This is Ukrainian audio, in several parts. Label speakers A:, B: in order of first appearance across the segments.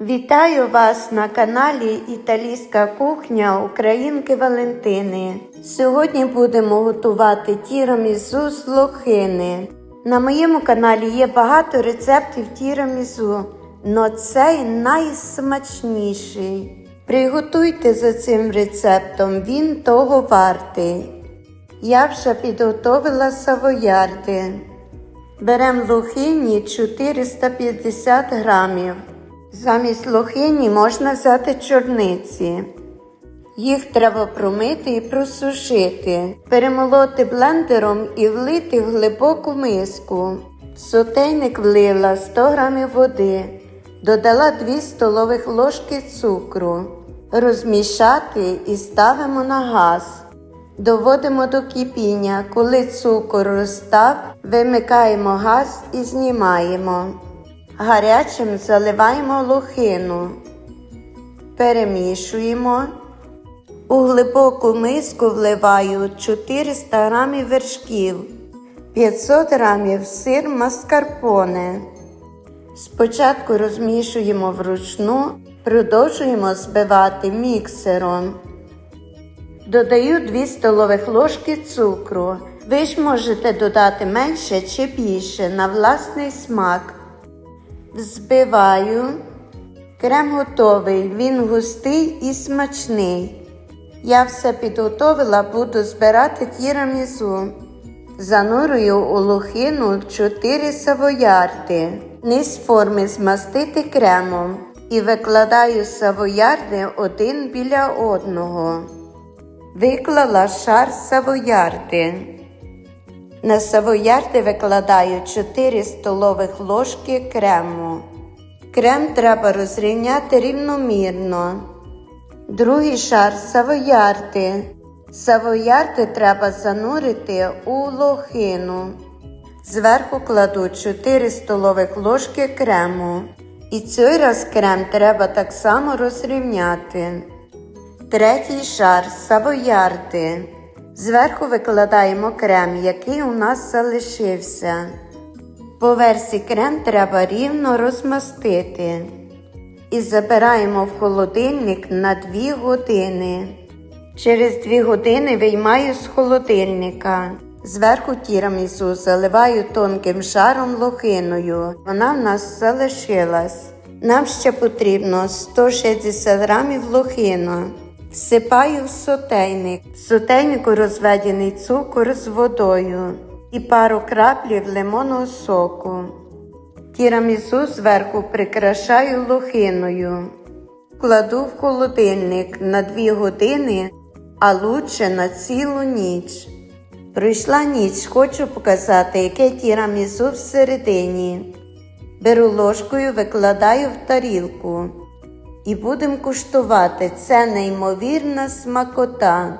A: Вітаю вас на каналі Італійська кухня Українки Валентини. Сьогодні будемо готувати тірамізу з лохини. На моєму каналі є багато рецептів тірамізу, но цей найсмачніший. Приготуйте за цим рецептом, він того вартий. Я вже підготовила савоярди. Беремо лохині 450 грамів. Замість лохині можна взяти чорниці. Їх треба промити і просушити, перемолоти блендером і влити в глибоку миску. В сотейник влила 100 г води, додала 2 столових ложки цукру, розмішати і ставимо на газ. Доводимо до кипіння. Коли цукор розстав, вимикаємо газ і знімаємо. Гарячим заливаємо лохину, перемішуємо. У глибоку миску вливаю 400 г вершків, 500 г сир маскарпоне. Спочатку розмішуємо вручну, продовжуємо збивати міксером. Додаю 2 столових ложки цукру. Ви ж можете додати менше чи більше на власний смак. Взбиваю. Крем готовий, він густий і смачний. Я все підготовила, буду збирати тірамізу. Занурюю у лохину 4 савоярди. Низ форми змастити кремом і викладаю савоярди один біля одного. Виклала шар савоярди. На савоярди викладаю 4 столових ложки крему. Крем треба розрівняти рівномірно. Другий шар савоярди. Савоярди треба занурити у лохину. Зверху кладу 4 столових ложки крему. І цей раз крем треба так само розрівняти. Третій шар савоярди. Зверху викладаємо крем, який у нас залишився. По версі крем треба рівно розмастити. І забираємо в холодильник на 2 години. Через 2 години виймаю з холодильника. Зверху тірамісу заливаю тонким шаром лохиною. Вона в нас залишилась. Нам ще потрібно 160 грамів лохину. Всипаю в сотейник. В сотейнику розведений цукор з водою і пару краплів лимонного соку. Тірамісу зверху прикрашаю лохиною. Кладу в холодильник на 2 години, а лучше на цілу ніч. Пройшла ніч, хочу показати, яке тірамісу всередині. Беру ложкою, викладаю в тарілку. І будемо куштувати. Це неймовірна смакота.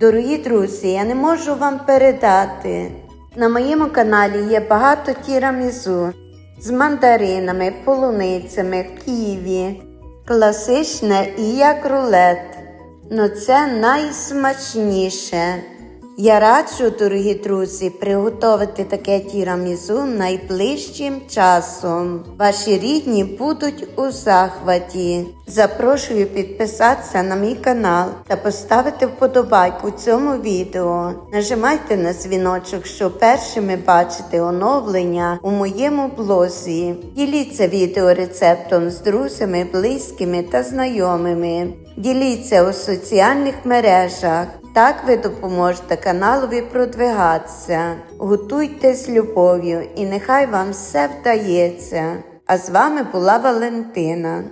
A: Дорогі друзі, я не можу вам передати. На моєму каналі є багато тірамізу з мандаринами, полуницями, ківі, класичне і як рулет. Но це найсмачніше. Я раджу, дорогі друзі, приготувати таке тірамізу найближчим часом. Ваші рідні будуть у захваті. Запрошую підписатися на мій канал та поставити вподобайку цьому відео. Нажимайте на дзвіночок, щоб першими бачити оновлення у моєму блозі. Діліться відеорецептом з друзями, близькими та знайомими. Діліться у соціальних мережах. Так ви допоможете каналові продвигатися. Готуйте з любов'ю і нехай вам все вдається. А з вами була Валентина.